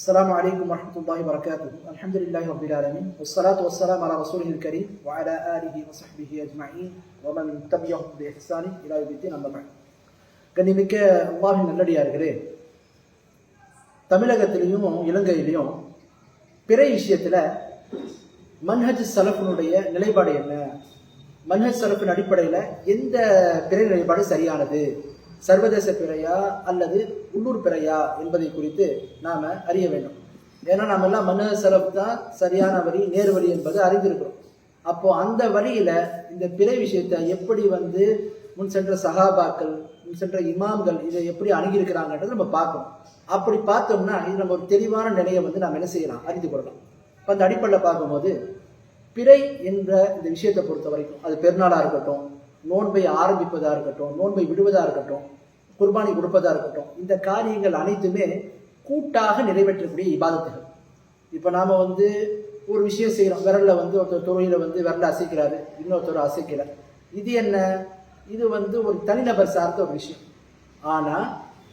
السلام عليكم ورحمة الله وبركاته الحمد لله رب العالمين والصلاة والسلام على رسوله الكريم وعلى آله وصحبه أجمعين ومن تبعهم بإحسان إلى يوم الدين أما بعد கண்ணிமிக்க அல்லாஹின் நல்லடியார்களே தமிழகத்திலையும் இலங்கையிலையும் பிறை விஷயத்துல மன்ஹஜ் சலஃபினுடைய நிலைப்பாடு என்ன மன்ஹஜ் சலஃபின் அடிப்படையில் எந்த பிறை நிலைப்பாடு சரியானது சர்வதேச பிறையா அல்லது உள்ளூர் பிறையா என்பதை குறித்து நாம் அறிய வேண்டும். ஏன்னா நம்ம எல்லாம் மன்ஹஜ் செலவு தான் சரியான வழி நேர் வழி என்பது அறிந்திருக்கிறோம். அப்போ அந்த வழியில் இந்த பிறை விஷயத்தை எப்படி வந்து முன் சென்ற சகாபாக்கள் முன் சென்ற இமாம்கள் இதை எப்படி அணுகியிருக்கிறாங்கன்றது நம்ம பார்க்கணும். அப்படி பார்த்தோம்னா இது நம்ம ஒரு தெளிவான நிலையை வந்து நாம் என்ன செய்யலாம்? அறிந்து கொள்ளலாம். இப்போ அந்த அடிப்படையில் பார்க்கும்போது பிறை என்ற இந்த விஷயத்தை பொறுத்த வரைக்கும் அது பெருநாளாக இருக்கட்டும் நோன்பை ஆரம்பிப்பதாக இருக்கட்டும் நோன்பை விடுவதாக இருக்கட்டும் குர்பானி கொடுப்பதாக இருக்கட்டும் இந்த காரியங்கள் அனைத்துமே கூட்டாக நிறைவேற்றக்கூடிய இபாதத்துகள். இப்போ நாம் வந்து ஒரு விஷயம் செய்கிறோம் விரலில் வந்து ஒருத்தர் துறையில் வந்து விரலை அசைக்கிறாரு இன்னொருத்தர் அசைக்கிறார் இது என்ன? இது வந்து ஒரு தனிநபர் சார்ந்த ஒரு விஷயம். ஆனால்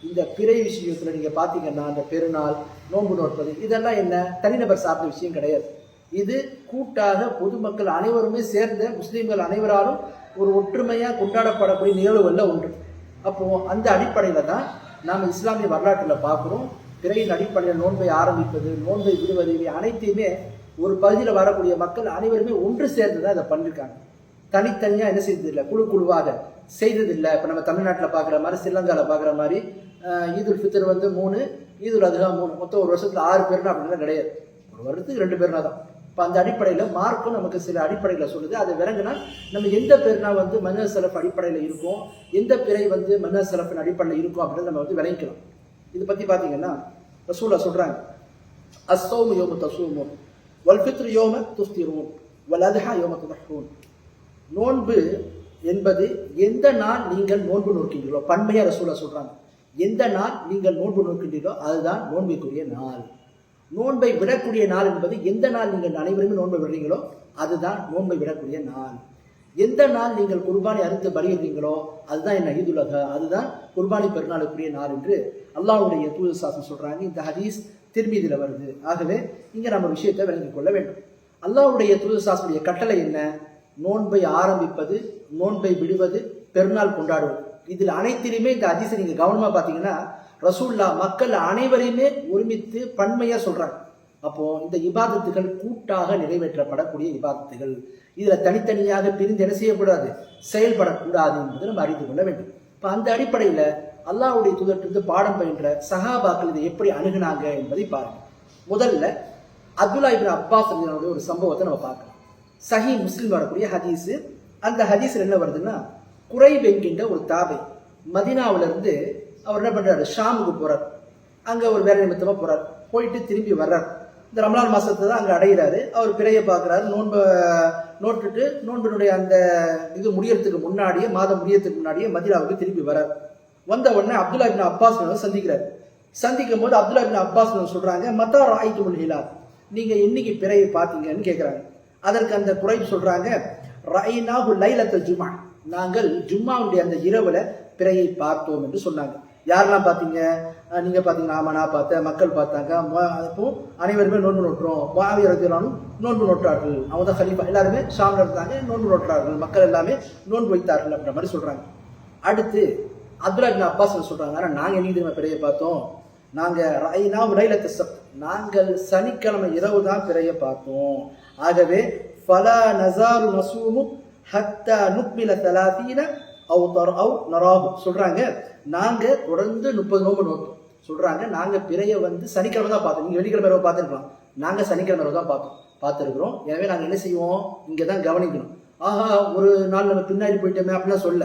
இந்த பிறை விஷயத்தில் நீங்கள் பார்த்தீங்கன்னா அந்த பெருநாள் நோன்பு நோட்பது இதெல்லாம் என்ன? தனிநபர் சார்ந்த விஷயம் கிடையாது. இது கூட்டாக பொதுமக்கள் அனைவருமே சேர்ந்த முஸ்லீம்கள் அனைவராலும் ஒரு ஒற்றுமையாக கொண்டாடப்படக்கூடிய நிகழ்வுகளில் ஒன்று. அப்போது அந்த அடிப்படையில் தான் நாம் இஸ்லாமிய வரலாற்றில் பார்க்குறோம். பிறையின் அடிப்படையில் நோன்பை ஆரம்பிப்பது நோன்பை விடுவது இவை அனைத்தையுமே ஒரு பகுதியில் வரக்கூடிய மக்கள் அனைவருமே ஒன்று சேர்ந்து தான் இதை பண்ணியிருக்காங்க தனித்தனியாக என்ன செய்ததில்லை? குழு குழுவாக செய்ததில்லை. இப்போ நம்ம தமிழ்நாட்டில் பார்க்குற மாதிரி ஸ்ரீலங்காவில் பார்க்குற மாதிரி ஈதுல் ஃபித்தர் வந்து மூணு ஈதுல் அதுகா மூணு. மொத்தம் ஒரு வருஷத்தில் ஆறு பேர்னா அப்படிலாம் கிடையாது. ஒரு வருடத்துக்கு ரெண்டு பேர்னா தான். இப்போ அந்த அடிப்படையில் மார்க்கும் நமக்கு சில அடிப்படையில் சொல்லுது. அதை விளங்குனா நம்ம எந்த பேர்னா வந்து மன்னர் சிறப்பு அடிப்படையில் இருக்கும் எந்த பிறை வந்து மன்னர் சிறப்பின் அடிப்படையில் இருக்கும் அப்படின்னு நம்ம வந்து விளங்கிக்கலாம். இதை பற்றி பார்த்தீங்கன்னா ரசூலா சொல்கிறாங்க அஸ்ஸௌமு யோம தசூமும் வல் யோம துஸ்திரோம் வல் அதுஹா யோம துதஹூன் நோன்பு என்பது எந்த நாள் நீங்கள் நோன்பு நோக்கின்றீர்களோ பன்மையாக ரசூலா சொல்கிறாங்க எந்த நாள் நீங்கள் நோன்பு நோக்கின்றீர்களோ அதுதான் நோன்பிற்குரிய நாள். நோன்பை விடக்கூடிய நாள் என்பது எந்த நாள் நீங்கள் அனைவருமே நோன்பை விடுறீங்களோ அதுதான் நோன்பை விடக்கூடிய நாள். எந்த நாள் நீங்கள் குர்பானி அறுத்து பலியிடுறீங்களோ அதுதான் என் ஈதுலக அதுதான் குர்பானி பெருநாளுக்குரிய நாள் என்று அல்லாவுடைய தூது சாசம் சொல்றாங்க. இந்த ஹதீஸ் திருமீதியில் வருது. ஆகவே இங்கே நம்ம விஷயத்தை விளங்கிக் கொள்ள வேண்டும். அல்லாவுடைய தூது சாசனுடைய கட்டளை என்ன? நோன்பை ஆரம்பிப்பது நோன்பை விடுவது பெருநாள் கொண்டாடுவது. இதில் அனைத்திலுமே இந்த அதிசை நீங்கள் கவனமாக பார்த்தீங்கன்னா ரசூல்லா மக்கள் அனைவரையுமே ஒருமித்து பன்மையாக சொல்கிறாங்க அப்போ இந்த இபாதத்துகள் கூட்டாக நிறைவேற்றப்படக்கூடிய இபாதத்துகள். இதில் தனித்தனியாக பிரிந்து என்ன செய்யக்கூடாது? செயல்படக்கூடாது என்பதை நம்ம அறிந்து கொள்ள வேண்டும். இப்போ அந்த அடிப்படையில் அல்லாஹ்வுடைய தூதற்றிருந்து பாடம் பயின்ற சஹாபாக்கள் இதை எப்படி அணுகுனாங்க என்பதை பாருங்கள் முதல்ல அப்துல்லா இப்னு அப்பாஸ் ஒரு சம்பவத்தை நம்ம பார்க்கலாம். சஹி முஸ்லீம் வரக்கூடிய ஹதீஸு. அந்த ஹதீஸில் என்ன வருதுன்னா குறை வெங்கின்ற ஒரு தாபை மதினாவிலிருந்து அவர் என்ன பண்ணுறாரு ஷாமுக்கு போகிறார் அங்கே ஒரு வேலை நிமித்தமாக போகிறார் போயிட்டு திரும்பி வர்றார். இந்த ரமலான் மாதத்தை தான் அங்கே அடைகிறாரு. அவர் பிறையை பார்க்கறாரு. நோன்பை நோட்டுட்டு நோன்பினுடைய அந்த இது முடியறதுக்கு முன்னாடியே மாதம் முடியறதுக்கு முன்னாடியே மதிராவுக்கு திரும்பி வர்றார். வந்த உடனே அப்துல்லா இப்னா அப்பாஸ் சந்திக்கிறார். சந்திக்கும் போது அப்துல்லா இப்னா அப்பாஸ் சொல்கிறாங்க மத்தா ராய்க்கு முல்ஹிலா நீங்கள் இன்னைக்கு பிறையை பார்த்தீங்கன்னு கேட்குறாங்க அதற்கு அந்த குறை சொல்கிறாங்க ரைனாஹு லைலத்தல் ஜுமா நாங்கள் ஜும்மாவுடைய அந்த இரவில் பிறையை பார்த்தோம் என்று சொன்னாங்க. யாரெல்லாம் பார்த்தீங்க? நீங்கள் பார்த்தீங்க ஆமாம் நான் பார்த்தேன் மக்கள் பார்த்தாங்க. மு- அப்போ அனைவருமே நோன்பு நோட்டுறோம். மாவீரத்தினாலும் நோன்பு நோட்டார்கள். அவங்க தான் கலீஃபா. எல்லாருமே ஷாம்ல இருந்தாங்க நோன்பு நோட்டார்கள். மக்கள் எல்லாமே நோன்பு வைத்தார்கள் அப்படின்ற மாதிரி சொல்கிறாங்க அடுத்து அப்துல்லா இப்னு அப்பாஸ் சொல்கிறாங்க ஆனால் நாங்கள் என்னைக்கு தெரியுமா பிறையை பார்த்தோம்? நாங்க ரைனா லைலத்து சப்த். நாங்கள் சனிக்கிழமை இரவு தான் பிறைய பார்த்தோம். ஆகவே ஃபலா நசாரு மசூமு ஹத்தா நுக்மில தலாதீன அவு தர் அவு நராகும். சொல்கிறாங்க நாங்கள் தொடர்ந்து முப்பது நோம்பு நோக்கும் சொல்கிறாங்க நாங்கள் பிறையை வந்து சனிக்கிழமை தான் பார்த்தோம். நீங்கள் வெள்ளிக்கிழமை பார்த்துருக்கலாம். நாங்கள் சனிக்கிழமை தான் பார்த்தோம். பார்த்துருக்குறோம். எனவே நாங்கள் என்ன செய்வோம்? இங்கே தான் கவனிக்கணும். ஆஹா ஒரு நாள் நம்ம பின்னாடி போயிட்டோமே அப்படிலாம் சொல்ல.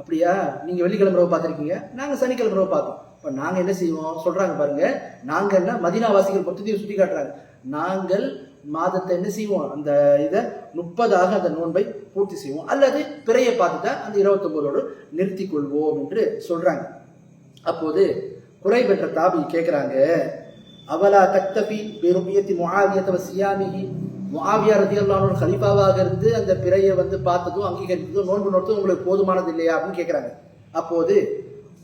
அப்படியா? நீங்கள் வெள்ளிக்கிழமை பார்த்துருக்கீங்க. நாங்கள் சனிக்கிழமை பார்த்தோம். இப்போ நாங்கள் என்ன செய்வோம்? சொல்கிறாங்க பாருங்கள் நாங்கள் என்ன மதினாவாசிகள் பொறுத்தையும் சுட்டி காட்டுறாங்க நாங்கள் மாதத்தை என்ன செய்வோம்? அந்த இதை முப்பதாக அந்த நோன்பை பூர்த்தி செய்வோம். அல்லது பிறையை பார்த்துட்டா அந்த இருபத்தொன்பதோடு நிறுத்தி கொள்வோம் என்று சொல்றாங்க. அப்போது குறை பெற்ற தாபி கேட்குறாங்க அவலா தக்தபி பெருமியத்தி முகாவியத்தவ சியாமிகி முஆவியா ரதியல்லாஹு அன்ஹு இருந்து அந்த பிறையை வந்து பார்த்ததும் அங்கீகரித்ததும் நோன்பு நோட்டதும் உங்களுக்கு போதுமானது இல்லையா அப்படின்னு கேட்குறாங்க அப்போது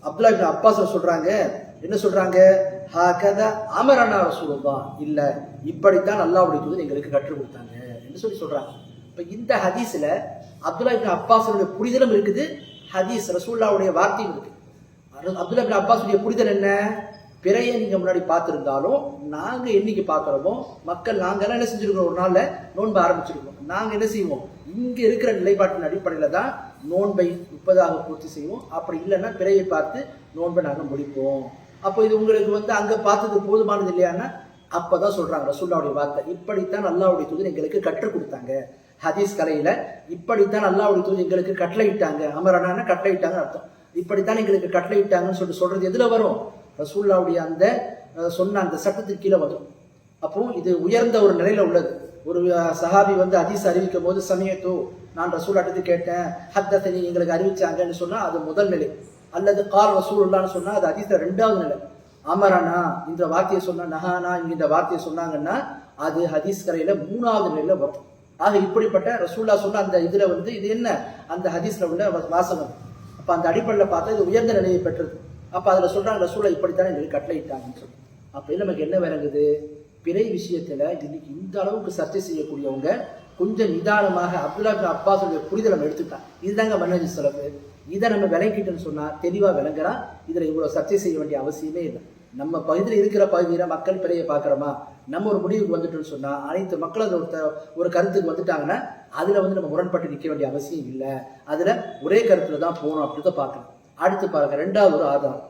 அப்துல்லா இப்னு அப்பாஸ் சொல்றாங்க என்ன சொல்றாங்க? ஹாகத அமரனா ரசூலுல்லாஹ். இல்ல இப்படித்தான் அல்லாவுடைய தூதர் எங்களுக்கு கற்றுக் கொடுத்தாங்க. என்று சொல்லி சொல்றாங்க. இப்ப இந்த ஹதீஸ்ல அப்துல்லா இப்னு அப்பாஸுடைய புரிதலும் இருக்குது ஹதீஸ் ரசூல்லாவுடைய வார்த்தையும் இருக்கு. அப்துல்லா இப்னு அப்பாஸுடைய புரிதல் என்ன? பிறையை நீங்க முன்னாடி பார்த்திருந்தாலும் நாங்க என்னைக்கு பார்க்கறோமோ மக்கள் நாங்க என்ன செஞ்சிருக்கோம் ஒரு நாள்ல நோன்பு ஆரம்பிச்சிருக்கோம். நாங்க என்ன செய்வோம்? இங்க இருக்கிற நிலைப்பாட்டின் அடிப்படையில தான் நோன்பை முப்பதாக பூர்த்தி செய்வோம். அப்படி இல்லைன்னா பிறையை பார்த்து நோன்பை நாங்க முடிப்போம். அப்போ இது உங்களுக்கு வந்து அங்கே பார்த்தது போதுமானது இல்லையான்னா அப்பதான் சொல்கிறாங்க ரசூல்லாவுடைய வார்த்தை. இப்படித்தான் அல்லாவுடைய தூதர் எங்களுக்கு கற்றுக் கொடுத்தாங்க. ஹதீஸ் கலையில் இப்படித்தான் அல்லாவுடைய தூதர் எங்களுக்கு கட்டளையிட்டாங்க. அமரனான கட்டளையிட்டாங்க அர்த்தம். இப்படித்தான் எங்களுக்கு கட்டளையிட்டாங்கன்னு சொல்லிட்டு சொல்கிறது எதில் வரும்? ரசூல்லாவுடைய அந்த சொன்ன அந்த சட்டத்துக்கு கீழே வரும். அப்போ இது உயர்ந்த ஒரு நிலையில் உள்ளது. ஒரு சஹாபி வந்து ஹதீஸ் அறிவிக்கும் போது சமயத்தோ நான் ரசூலாட்டத்து கேட்டேன். ஹத்தத்தனி எங்களுக்கு அறிவிச்சாங்கன்னு சொன்னால் அது முதல் நிலை. அல்லது கார் ரசூலுல்லான்னு சொன்னால் அது ஹதீஸ்ல ரெண்டாவது நிலை. அமரனா இந்த வார்த்தையை சொன்னா நஹானா இந்த வார்த்தையை சொன்னாங்கன்னா அது ஹதீஸ் கரையில மூணாவது நிலையில வரும். ஆக இப்படிப்பட்ட ரசூல்லா சொன்ன அந்த இதுல வந்து இது என்ன? அந்த ஹதீஸ்ல உள்ள வாசகம். அப்ப அந்த அடிப்படையில் பார்த்தா இது உயர்ந்த நிலையை பெற்றது. அப்ப அதுல சொல்றாங்க ரசூலா இப்படித்தானே எங்களுக்கு கட்டளையிட்டாங்கன்னு சொல்லி. அப்ப நமக்கு என்ன விளங்குது? பிறை விஷயத்துல இன்னைக்கு இந்த அளவுக்கு சர்ச்சை செய்யக்கூடியவங்க கொஞ்சம் நிதானமாக அப்துல்லா பின் அப்பாஸுடைய புரிதல் நம்ம எடுத்துட்டான் இதுதாங்க மன்னஜி செலவு. இதை நம்ம விளங்கிட்டோம்னு சொன்னால் தெளிவாக விளங்குறா. இதில் இவ்வளோ சர்ச்சை செய்ய வேண்டிய அவசியமே இல்லை. நம்ம பகுதியில் இருக்கிற பகுதியில் மக்கள் பிறையை பார்க்குறோமா? நம்ம ஒரு முடிவுக்கு வந்துட்டோம்னு சொன்னால் அனைத்து மக்களும் அந்த ஒரு ஒரு கருத்துக்கு வந்துட்டாங்கன்னா அதில் வந்து நம்ம முரண்பட்டு நிற்க வேண்டிய அவசியம் இல்லை. அதில் ஒரே கருத்தில் தான் போகணும் அப்படின்னு தான் பார்க்கணும். அடுத்து பாருங்க ரெண்டாவது ஒரு ஆதாரம்.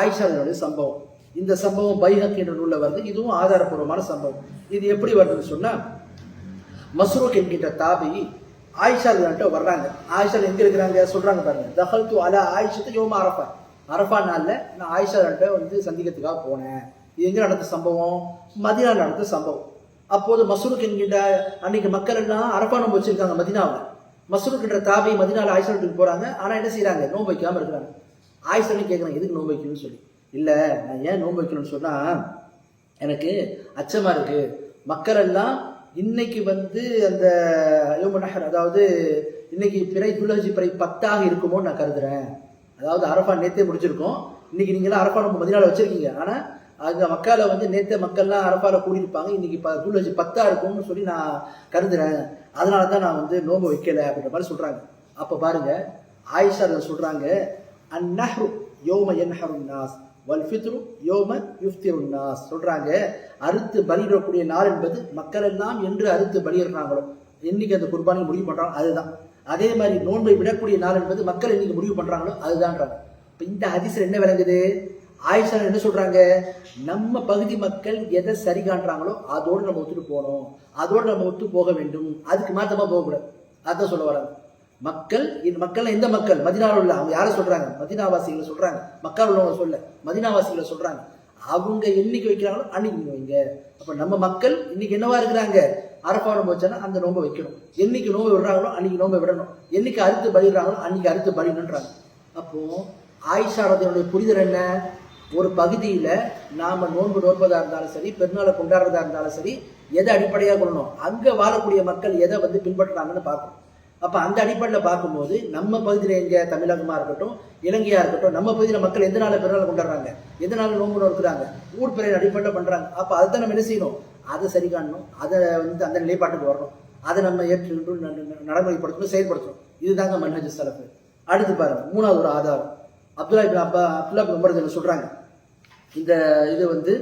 ஆயிஷாவினுடைய சம்பவம். இந்த சம்பவம் பைஹக் என்ற நூலில் வந்து இதுவும் ஆதாரபூர்வமான சம்பவம். இது எப்படி வருதுன்னு சொன்னால் மஸ்ரூக் என்கின்ற தாபி ஆயிஷாலிட்ட வர்றாங்க. ஆயிஷால் எங்க இருக்கிறாங்க? சொல்றாங்க பாருங்க. தஹல் து அலா ஆயிஷத்து யோமா அரஃபா. அரஃபா நாளில் நான் ஆயிஷாலிட்ட வந்து சந்திக்கிறதுக்காக போனேன். இது எங்க நடந்த சம்பவம்? மதினா நடந்த சம்பவம். அப்போது மசூருக்கு என்கின்ற அன்னைக்கு மக்கள் எல்லாம் அரஃபா நோம்பு வச்சிருக்காங்க மதினாவில். மசூருக்கு தாபி மதினாவில் ஆயிஷா வீட்டுக்கு போறாங்க. ஆனால் என்ன செய்கிறாங்க நோன்பு வைக்காம இருக்கிறாங்க. ஆயிஷா கேட்குறாங்க எதுக்கு நோன்பு வைக்கணும்னு சொல்லி? இல்லை நான் ஏன் நோன்பு வைக்கணும்னு சொன்னால் எனக்கு அச்சமாக இருக்குது மக்கள் எல்லாம் இன்னைக்கு வந்து அந்த யோம அதாவது இன்னைக்கு பிறை துலஹஜி பிறை பத்தாக இருக்குமோன்னு நான் கருதுறேன். அதாவது அரஃபா நேத்தே முடிச்சிருக்கோம். இன்னைக்கு நீங்களாம் அரஃபா நம்ம மதினால வச்சிருக்கீங்க. ஆனா அங்க மக்கால வந்து நேத்தே மக்கள்லாம் அரப்பாவில் கூடியிருப்பாங்க. இன்னைக்கு ப துலஹஜி பத்தா இருக்கும்னு சொல்லி நான் கருதுறேன். அதனால தான் நான் வந்து நோம்பு வைக்கல அப்படின்ற மாதிரி சொல்றாங்க. அப்ப பாருங்க ஆயிஷா அதுல சொல்றாங்க அந்நஹ்ரு யோம என்ஹரு நாஸ் வல் ஃபித்ரு யோம யுஃப்திரு சொல்கிறாங்க அறுத்து பலியிடக்கூடிய நாள் என்பது மக்கள் எல்லாம் என்று அறுத்து பலியிடுறாங்களோ என்றைக்கு அந்த குர்பானை முடிவு பண்ணுறாங்க அதுதான். அதே மாதிரி நோன்பை விடக்கூடிய நாள் என்பது மக்கள் என்னைக்கு முடிவு பண்ணுறாங்களோ அதுதான்றாங்க. இப்போ இந்த ஹதீஸ்ல என்ன விளங்குது? ஆயுஷன் என்ன சொல்கிறாங்க நம்ம பகுதி மக்கள் எதை சரி காண்றாங்களோ அதோடு நம்ம ஒத்துட்டு போகணும். அதோடு நம்ம ஒத்து போக வேண்டும். அதுக்கு மாற்றமாக போகக்கூடாது. அதான் சொல்ல வராங்க மக்கள் இந்த மக்கள் எந்த மக்கள்? மதினாவில் உள்ள அவங்க யாரை சொல்றாங்க? மதினாவாசிகளை சொல்றாங்க. மக்கள் உள்ளவங்க சொல்ல மதினாவாசிகளை சொல்றாங்க. அவங்க என்னைக்கு வைக்கிறாங்களோ அன்னைக்கு நீங்க வைங்க. அப்ப நம்ம மக்கள் இன்னைக்கு என்னவா இருக்கிறாங்க? அரப்பா நோம்பு வச்சானா அந்த நோம்பை வைக்கணும். என்னைக்கு நோம்பை விடுறாங்களோ அன்னைக்கு நோம்பை விடணும். என்னைக்கு அறுத்து பலிடுறாங்களோ அன்னைக்கு அறுத்து பலிடணுன்றாங்க அப்போ ஆயிஷா புரிதல் என்ன? ஒரு பகுதியில நாம நோன்பு நோற்பதா இருந்தாலும் சரி பெருநாளை கொண்டாடுறதா இருந்தாலும் சரி எதை அடிப்படையாக கொள்ளணும்? அங்க வாழக்கூடிய மக்கள் எதை வந்து பின்பற்றுறாங்கன்னு பார்க்கணும். அப்போ அந்த அடிப்படையில் பார்க்கும்போது நம்ம பகுதியில் எங்கே தமிழகமாக இருக்கட்டும் இலங்கையாக இருக்கட்டும் நம்ம பகுதியில் மக்கள் எந்த நாள் பிறநாள் கொண்டாடுறாங்க? எந்த நாள் நோம்பு நோக்கிறாங்க ஊர் பிறையில் அடிப்படையில் பண்ணுறாங்க அப்போ அதை நம்ம என்ன செய்யணும்? அதை சரி காணணும். அதை வந்து அந்த நிலைப்பாட்டுக்கு வரணும். அதை நம்ம ஏற்றுக்கிட்டு நடைமுறைப்படுத்தணும் செயல்படுத்தணும். இதுதாங்க மன்ஹஜ் சலப்பு அடுத்து பாருங்க மூணாவது ஒரு ஆதாரம். அப்துல்லா இப்னு அப்பா அப்துல்லா உமர் சொல்கிறாங்க இந்த இது வந்து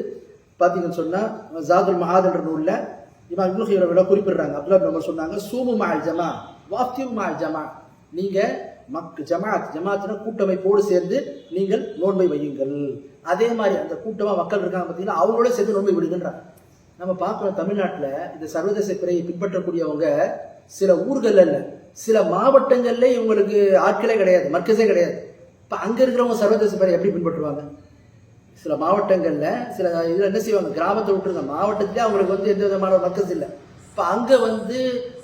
பார்த்தீங்கன்னு சொன்னால் ஜாதுல் மஹாத் என்ற நூலில் இவன் அப்துல் ஹீரோவில குறிப்பிடுறாங்க. அப்துல்லா உமர் சொன்னாங்க சூமு மஹல் ஜமா வாஃப்தியும் மா ஜமா நீங்கள் மக் ஜமாத் ஜமாத்னா கூட்டமைப்போடு சேர்ந்து நீங்கள் நோன்பை வையுங்கள். அதே மாதிரி அந்த கூட்டமாக மக்கள் இருக்காங்க பார்த்தீங்கன்னா அவங்களோட சேர்ந்து நோன்பை விடுங்கன்றாங்க. நம்ம பார்க்குறோம் தமிழ்நாட்டில் இந்த சர்வதேச பிறையை பின்பற்றக்கூடியவங்க சில ஊர்கள் அல்ல சில மாவட்டங்கள்ல இவங்களுக்கு ஆட்களே கிடையாது மர்க்கஸே கிடையாது. இப்போ அங்கே இருக்கிறவங்க சர்வதேச பிறையை எப்படி பின்பற்றுவாங்க? சில மாவட்டங்களில் சில இதில் என்ன செய்வாங்க கிராமத்தை விட்டுருங்க மாவட்டத்திலே அவங்களுக்கு வந்து எந்த விதமான மர்க்கஸ் இல்லை. இப்போ அங்கே வந்து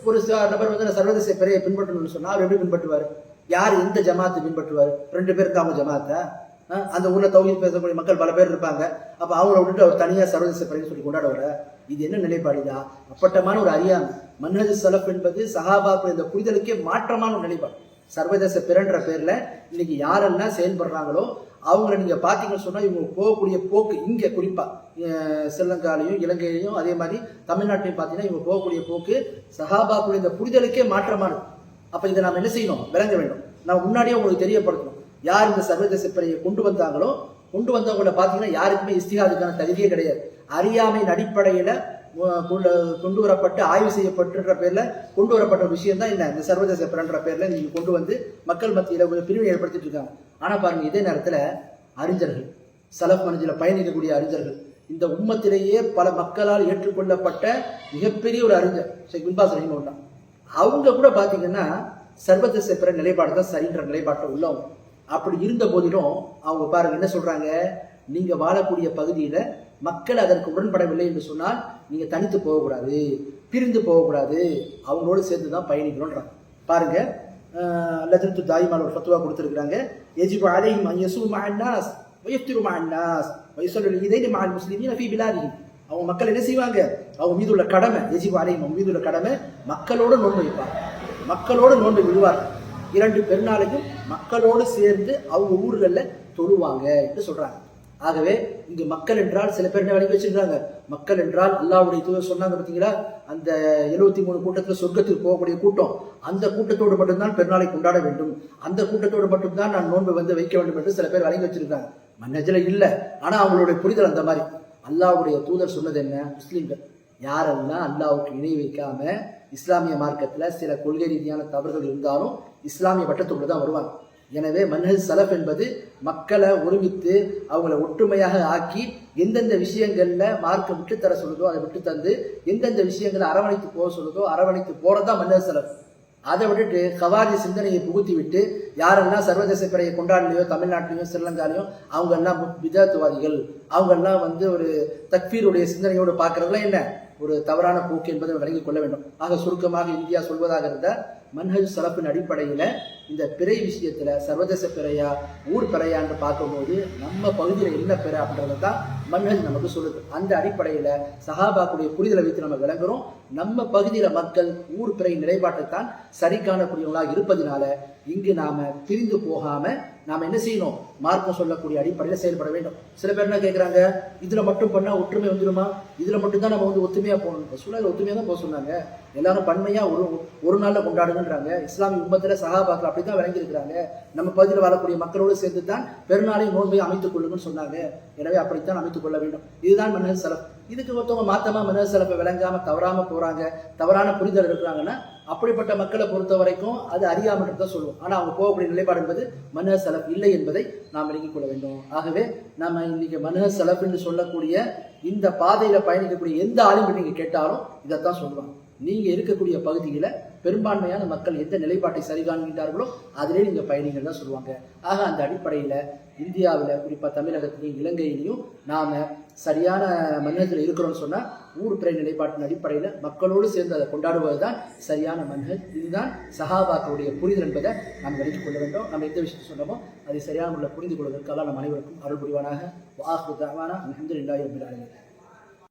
ஒரு ச- நபர் வந்து சர்வதேச பெரிய பின்பற்றணும்னு சொன்னால் அவர் எப்படி பின்பற்றுவார்? யார் எந்த ஜமாத்தை பின்பற்றுவார்? ரெண்டு பேர் அவங்க ஜமாத்தை? அந்த ஊரில் தௌஹீத் பேசக்கூடிய மக்கள் பல பேர் இருப்பாங்க. அப்போ அவங்கள விட்டுட்டு அவர் தனியாக சர்வதேச பிறைன்னு சொல்லி கொண்டாடுவார. இது என்ன நிலைப்பாடுதா அப்பட்டமான ஒரு அறியாமை. மன்ஹஜ் சலப் என்பது சஹாபாக்கள் இந்த புரிதலுக்கே மாற்றமான ஒரு நிலைப்பாடு. சர்வதேச பிறன்ற பேரில் இன்னைக்கு யாரெல்லாம் செயல்படுறாங்களோ அவங்கள நீங்கள் பார்த்தீங்கன்னு சொன்னால் இவங்க போகக்கூடிய போக்கு இங்கே குறிப்பாக செல்லங்காலையும் ஸ்ரீலங்காலையும் இலங்கையிலையும் அதே மாதிரி தமிழ்நாட்டிலையும் பார்த்தீங்கன்னா இவங்க போகக்கூடிய போக்கு சஹாபாக்குடைய இந்த புரிதலுக்கே மாற்றமானது. அப்போ இதை நாம் என்ன செய்யணும்? விளங்க வேண்டும். நான் முன்னாடியே உங்களுக்கு தெரியப்படுத்தணும். யார் இந்த சர்வதேச பிறையை கொண்டு வந்தாங்களோ கொண்டு வந்தவங்கள பார்த்தீங்கன்னா யாருக்குமே இஸ்திகாதுக்கான தகுதியே கிடையாது. அறியாமையின் அடிப்படையில் கொண்டு கொண்டு வரப்பட்டு ஆய்வு செய்யப்பட்டுன்ற பேரில் கொண்டு வரப்பட்ட விஷயம் தான் என்ன? இந்த சர்வதேச பிறன்ற பேரில் நீங்கள் கொண்டு வந்து மக்கள் மத்தியில் கொஞ்சம் பிரிவினை ஏற்படுத்திட்டு இருக்காங்க. ஆனால் பாருங்க இதே நேரத்தில் அறிஞர்கள் சலப் மனதில பயணிக்கக்கூடிய அறிஞர்கள் இந்த உம்மத்திலேயே பல மக்களால் ஏற்றுக்கொள்ளப்பட்ட மிகப்பெரிய ஒரு அறிஞர் ஷேக் பின்பாஸ் ரஹிமவுல்லா அவங்க கூட பார்த்தீங்கன்னா சர்வதேச பிற நிலைப்பாடு தான் சரின்ற நிலைப்பாட்டை உள்ளவங்க. அப்படி இருந்த போதிலும் அவங்க பாருங்க என்ன சொல்றாங்க? நீங்க வாழக்கூடிய பகுதியில மக்கள் அதற்கு உடன்படவில்லை என்று சொன்னால் நீங்கள் தனித்து போகக்கூடாது பிரிந்து போகக்கூடாது. அவங்களோடு சேர்ந்து தான் பயணிக்கணும்ன்றாங்க பாருங்க லஜத்து தாய்மால் ஒரு ஃபத்துவா கொடுத்துருக்குறாங்க. எஜிபு அலையும் அன் யசூ மஅன் நாஸ் வயஃப்திரு இதை நாஸ் வயசல்லு இதைனி மஅல் அவங்க மக்கள் என்ன செய்வாங்க? அவங்க மீது உள்ள கடமை எஜிபு அலையும் அவங்க மீது உள்ள கடமை மக்களோடு நோன்பு வைப்பாங்க. மக்களோடு நோன்பு விடுவார் இரண்டு பெருநாளையும் மக்களோடு சேர்ந்து அவங்க ஊர்களில் தொழுவாங்க என்று சொல்கிறாங்க ஆகவே இங்கு மக்கள் என்றால் சில பேர் என்ன விளங்கி வச்சிருக்காங்க மக்கள் என்றால் அல்லாவுடைய தூதர் சொன்னாங்க பார்த்தீங்களா? அந்த எழுபத்தி மூணு கூட்டத்தில் சொர்க்கத்துக்கு போகக்கூடிய கூட்டம். அந்த கூட்டத்தோடு மட்டும்தான் பெருநாளை கொண்டாட வேண்டும். அந்த கூட்டத்தோடு மட்டும்தான் நான் நோன்பு வந்து வைக்க வேண்டும் என்று சில பேர் வழங்கி வச்சிருக்காங்க மன்னஜில் இல்லை. ஆனால் அவங்களுடைய புரிதல் அந்த மாதிரி. அல்லாவுடைய தூதர் சொன்னது என்ன? முஸ்லீம்கள் யாரெல்லாம் அல்லாவுக்கு இணை வைக்காம இஸ்லாமிய மார்க்கத்தில் சில கொள்கை ரீதியான தவறுகள் இருந்தாலும் இஸ்லாமிய வட்டத்துக்குள்ள தான் வருவாங்க. எனவே மன்ஹஜ் சலஃப் என்பது மக்களை ஒருமித்து அவங்கள ஒற்றுமையாக ஆக்கி எந்தெந்த விஷயங்களில் மார்க்கை விட்டு தர சொல்லுதோ அதை விட்டு தந்து எந்தெந்த விஷயங்களை அரவணைத்து போக சொல்லுதோ அரவணைத்து போறதுதான் மன்ஹஜ் சலஃப். அதை விட்டுட்டு கவாஜி சிந்தனையை புகுத்தி விட்டு யாரெல்லாம் சர்வதேச பிறையை கொண்டாடலையோ தமிழ்நாட்டிலையோ ஸ்ரீலங்காலையோ அவங்க எல்லாம் விதத்துவாதிகள் அவங்க எல்லாம் வந்து ஒரு தக்பீருடைய சிந்தனையோடு பார்க்கறதுலாம் என்ன? ஒரு தவறான போக்கு என்பதை விளங்கிக் கொள்ள வேண்டும். ஆக சுருக்கமாக இந்தியா சொல்வதாக இருந்த மன்ஹஜ் சலப்பின் அடிப்படையில் இந்த பிறை விஷயத்தில் சர்வதேச பிறையா ஊர் பிறையான்னு பார்க்கும்போது நம்ம பகுதியில் என்ன பிறை அப்படின்றத தான் மன்னர் நமக்கு சொல்லுது. அந்த அடிப்படையில் சஹாபாக்குடைய புரிதலை வைத்து நம்ம விளங்குறோம். நம்ம பகுதியில் மக்கள் ஊர் பிறை நிலைப்பாட்டை தான் சரி காணக்கூடியவங்களாக இருப்பதனால இங்கு நாம் பிரிந்து போகாமல் நாம் என்ன செய்யணும்? மார்க்கம் சொல்லக்கூடிய அடிப்படையில் செயல்பட வேண்டும். சில பேர் என்ன கேட்குறாங்க இதில் மட்டும் பண்ணால் ஒற்றுமை வந்துடுமா இதில் மட்டும்தான் நம்ம வந்து ஒத்துமையாக போகணும். சூழல் ஒத்துமையாக தான் போக சொன்னாங்க. எல்லாரும் பன்மையாக ஒரு ஒரு நாளில் கொண்டாடுங்கன்றாங்க. இஸ்லாமிய உண்மத்தில் சகாபாக்கள் அப்படித்தான் விளங்கி நம்ம பகுதியில் வாழக்கூடிய மக்களோடு சேர்ந்து தான் பெருநாளையும் நோன்பை அமைத்துக் கொள்ளுங்கன்னு சொன்னாங்க. எனவே அப்படித்தான் அமைத்துக் கொள்ள வேண்டும். இதுதான் மன்னர் செலவு இதுக்கு ஒருத்தவங்க மாத்தமா மன்னர் செலவை விளங்காம தவறாம போறாங்க தவறான புரிதல் இருக்கிறாங்கன்னா அப்படிப்பட்ட மக்களை பொறுத்த வரைக்கும் அது அறியாமல் தான் சொல்லுவோம். ஆனா அவங்க போகக்கூடிய நிலைப்பாடு என்பது மன்னர் செலவு இல்லை என்பதை நாம் விளங்கிக் கொள்ள வேண்டும். ஆகவே நம்ம இன்னைக்கு மன்னர் செலவு என்று சொல்லக்கூடிய இந்த பாதையில பயணிக்கக்கூடிய எந்த ஆளுமை நீங்க கேட்டாலும் இதைத்தான் சொல்லுவாங்க. நீங்க இருக்கக்கூடிய பகுதியில பெரும்பான்மையான மக்கள் எந்த நிலைப்பாட்டை சரி காண்கின்றார்களோ அதிலே நீங்கள் பயணிகள் தான் சொல்லுவாங்க. ஆக அந்த அடிப்படையில் இந்தியாவில் குறிப்பாக தமிழகத்திலையும் இலங்கையிலையும் நாம் சரியான மன்னத்தில் இருக்கிறோம்னு சொன்னால் ஊர் பிறை நிலைப்பாட்டின் அடிப்படையில் மக்களோடு சேர்ந்து அதை கொண்டாடுவது தான் சரியான மன்ஹஜ் இதுதான் சஹாபாக்களுடைய புரிதல் என்பதை நாம் விளக்கிக் கொள்ள வேண்டும். நம்ம எந்த விஷயத்தை சொன்னோமோ அதை சரியான முறையில் புரிந்து கொள்வதற்காக நம் அனைவருக்கும் அருள் புரிவானாக. வாஹு தாவானா அலமதுல்லாஹி ரபில் ஆலமீன்.